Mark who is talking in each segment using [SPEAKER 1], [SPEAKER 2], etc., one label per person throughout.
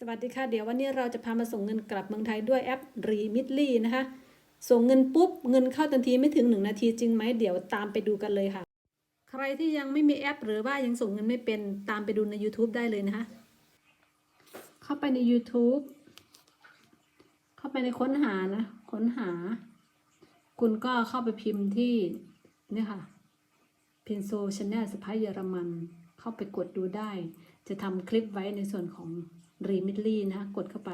[SPEAKER 1] สวัสดีค่ะ เดี๋ยววันนี้เราจะพามาส่งเงินกลับเมืองไทยด้วยแอป Remitly นะคะ ส่งเงินปุ๊บ เงินเข้าทันทีไม่ถึง 1 นาทีจริงไหมเดี๋ยวตามไปดูกันเลยค่ะ ใครที่ยังไม่มีแอป หรือว่ายังส่งเงินไม่เป็นตามไปดูใน YouTube ได้เลยนะคะ เข้าไปใน YouTube เข้าไปในค้นหานะ ค้นหา คุณก็เข้าไปพิมพ์ที่นี่ค่ะเพนโซชแนลสปเยอรมัน เข้าไปกดดูได้ จะทำคลิปไว้ในส่วนของ r e m i t l y นะกดเข้าไป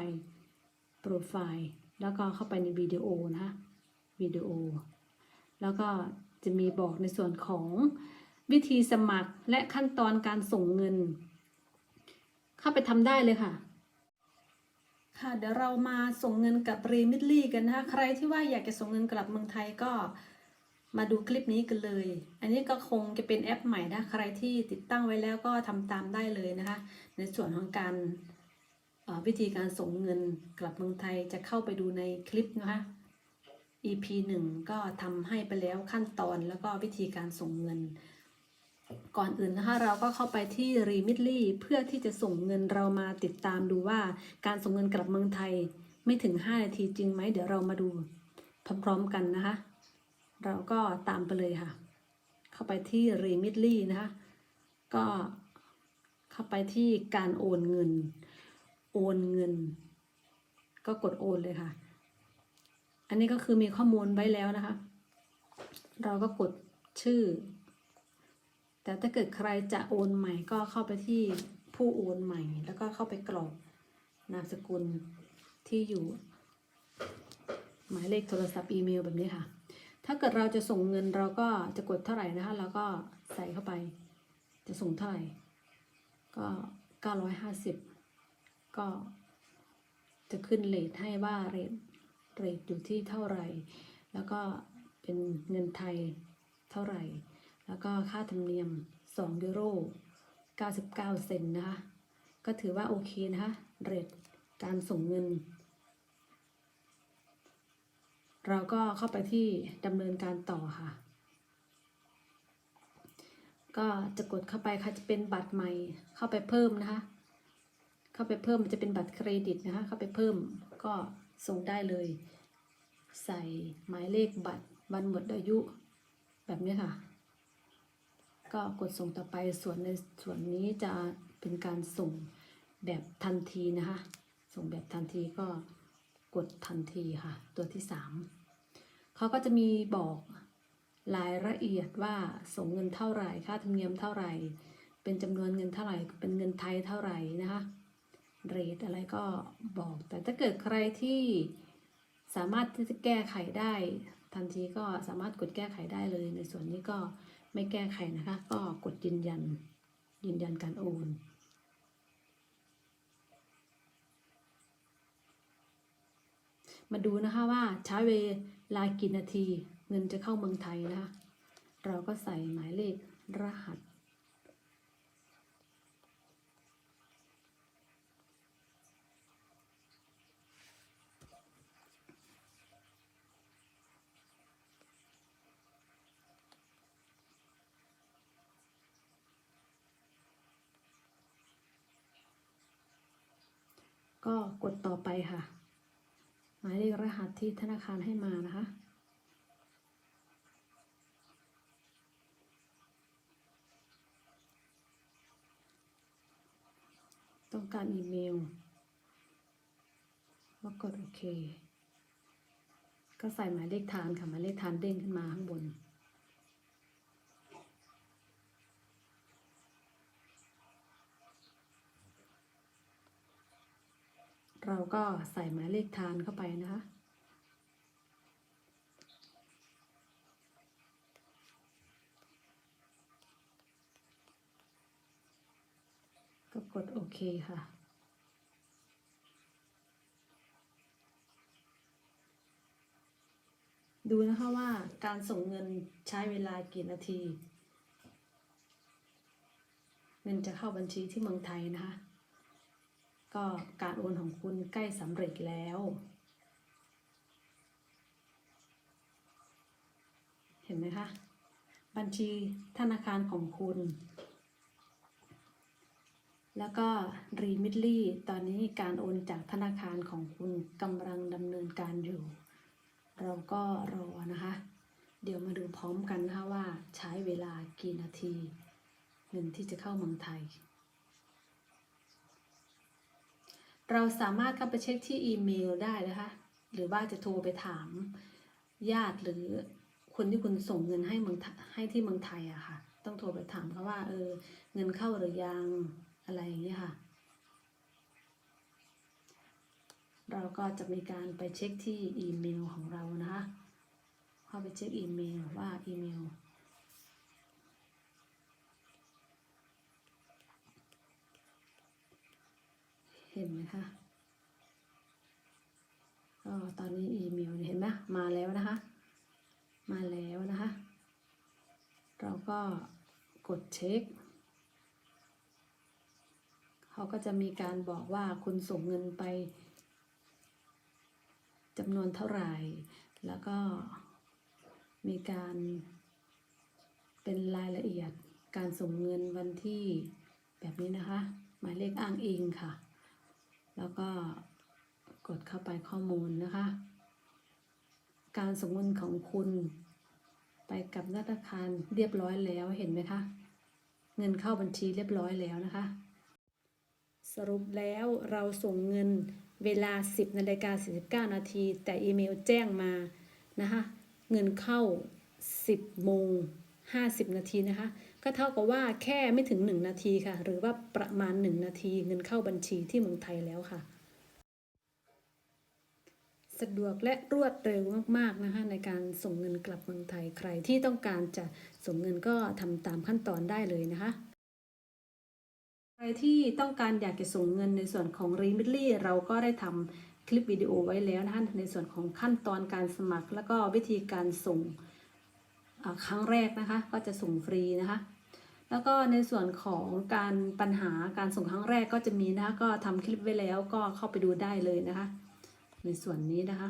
[SPEAKER 1] โปรไฟล์แล้วก็เข้าไปในวิดีโอนะวิดีโอ แล้วก็จะมีบอกในส่วนของวิธีสมัครและขั้นตอนการส่งเงิน เข้าไปทำได้เลยค่ะ ค่ะเดี๋ยวเรามาส่งเงินกับ r e m i t l y กันนะคะใครที่ว่าอยากจะส่งเงินกลับเมืองไทยก็ มาดูคลิปนี้กันเลย อันนี้ก็คงจะเป็นแอปใหม่นะ ใครที่ติดตั้งไว้แล้วก็ทำตามได้เลยนะคะ ในส่วนของการวิธีการส่งเงินกลับเมืองไทยจะเข้าไปดูในคลิปนะคะ EP 1 ก็ทำให้ไปแล้วขั้นตอนแล้วก็วิธีการส่งเงิน ก่อนอื่นนะคะเราก็เข้าไปที่ Remitly เพื่อที่จะส่งเงินเรามาติดตามดูว่าการส่งเงินกลับเมืองไทยไม่ถึง 5 นาทีจริงไหมเดี๋ยวเรามาดูพร้อมๆกันนะคะ เราก็ตามไปเลยค่ะ เข้าไปที่ Remitly นะคะ ก็เข้าไปที่การโอนเงิน โอนเงิน ก็กดโอนเลยค่ะ อันนี้ก็คือมีข้อมูลไว้แล้วนะคะ เราก็กดชื่อ แต่ถ้าเกิดใครจะโอนใหม่ก็เข้าไปที่ผู้โอนใหม่ แล้วก็เข้าไปกรอกนามสกุลที่อยู่ หมายเลขโทรศัพท์อีเมลแบบนี้ค่ะ ถ้าเกิดเราจะส่งเงินเราก็จะกดเท่าไหร่นะคะเราก็ใส่เข้าไป จะส่งเท่าไหร่ ก็950ก็จะขึ้นเลทให้ว่าเรทเรทอยู่ที่เท่าไหร่ แล้วก็เป็นเงินไทยเท่าไหร่ แล้วก็ค่าธรรมเนียม2ยูโร99 เซนนะคะ ก็ถือว่าโอเคนะคะ เรทการส่งเงิน เราก็เข้าไปที่ดำเนินการต่อค่ะ ก็จะกดเข้าไปค่ะจะเป็นบัตรใหม่เข้าไปเพิ่มนะคะ เข้าไปเพิ่มมันจะเป็นบัตรเครดิตนะคะ เข้าไปเพิ่มก็ส่งได้เลย ใส่หมายเลขบัตรวันหมดอายุแบบนี้ค่ะ ก็กดส่งต่อไปส่วนในส่วนนี้จะเป็นการส่งแบบทันทีนะคะ ส่งแบบทันทีก็ กดทันทีค่ะ ตัวที่สามเขาก็จะมีบอกรายละเอียดว่าส่งเงินเท่าไหร่ค่าธรรมเนียมเท่าไหร่ เป็นจำนวนเงินเท่าไหร่ เป็นเงินไทยเท่าไหร่นะคะเรทอะไรก็บอก แต่ถ้าเกิดใครที่สามารถที่จะแก้ไขได้ ทันทีก็สามารถกดแก้ไขได้เลย ในส่วนนี้ก็ไม่แก้ไขนะคะ ก็กดยืนยัน ยืนยันการโอน มาดูนะคะว่าใช้เวลากี่นาที เงินจะเข้าเมืองไทยนะคะ เราก็ใส่หมายเลขรหัส ก็กดต่อไปค่ะ หมายเลขรหัสที่ธนาคารให้มานะคะ ต้องการอีเมลแล้วกดโอเค ก็ใส่หมายเลขฐานค่ะหมายเลขฐานเด้งขึ้นมาข้างบน เราก็ใส่หมายเลขฐานเข้าไปนะคะ ก็กดโอเคค่ะดูนะคะว่าการส่งเงินใช้เวลากี่นาที เงินจะเข้าบัญชีที่เมืองไทยนะคะ ก็การโอนของคุณใกล้สำเร็จแล้ว เห็นไหมคะ บัญชีธนาคารของคุณ แล้วก็รีมิดลี่ตอนนี้การโอนจากธนาคารของคุณกำลังดำเนินการอยู่ เราก็รอนะคะ เดี๋ยวมาดูพร้อมกันนะคะว่าใช้เวลากี่นาทีเงินที่จะเข้าเมืองไทย เราสามารถเข้าไปเช็คที่อีเมลได้นะคะ หรือว่าจะโทรไปถามญาติหรือคนที่คุณส่งเงินให้เมืองไทให้ที่เมืองไทยอะค่ะ ต้องโทรไปถามเขาว่า เออ เงินเข้าหรือยังอะไรอย่างเงี้ยค่ะ เราก็จะมีการไปเช็คที่อีเมลของเรานะคะเข้าไปเช็คอีเมลว่าอีเมล เห็นไหมคะก็ตอนนี้อีเมลเห็นไหมมาแล้วนะคะ มาแล้วนะคะ เราก็กดเช็ค เขาก็จะมีการบอกว่าคุณส่งเงินไปจำนวนเท่าไหร่ แล้วก็มีการเป็นรายละเอียดการส่งเงินวันที่แบบนี้นะคะ หมายเลขอ้างอิงค่ะ แล้วก็กดเข้าไปข้อมูลนะคะ การส่งเงินของคุณไปกับธนาคารเรียบร้อยแล้วเห็นไหมคะ เงินเข้าบัญชีเรียบร้อยแล้วนะคะ สรุปแล้วเราส่งเงินเวลา 10นาฬิกา49 นาที แต่อีเมลแจ้งมานะคะ เงินเข้า 10โมง50 นาทีนะคะ ก็เท่ากับว่าแค่ไม่ถึง 1 นาทีค่ะ หรือว่าประมาณ 1 นาทีเงินเข้าบัญชีที่เมืองไทยแล้วค่ะ สะดวกและรวดเร็วมากๆนะคะในการส่งเงินกลับเมืองไทยใครที่ต้องการจะส่งเงินก็ทำตามขั้นตอนได้เลยนะคะใครที่ต้องการอยากจะส่งเงินในส่วนของ r e m i t l y เราก็ได้ทำคลิปวิดีโอไว้แล้วนะคะในส่วนของขั้นตอนการสมัคร แล้วก็วิธีการส่งครั้งแรกนะคะ ก็จะส่งฟรีนะคะ แล้วก็ในส่วนของการปัญหาการส่งครั้งแรกก็จะมีนะคะก็ทำคลิปไว้แล้วก็เข้าไปดูได้เลยนะคะ ในส่วนนี้นะคะ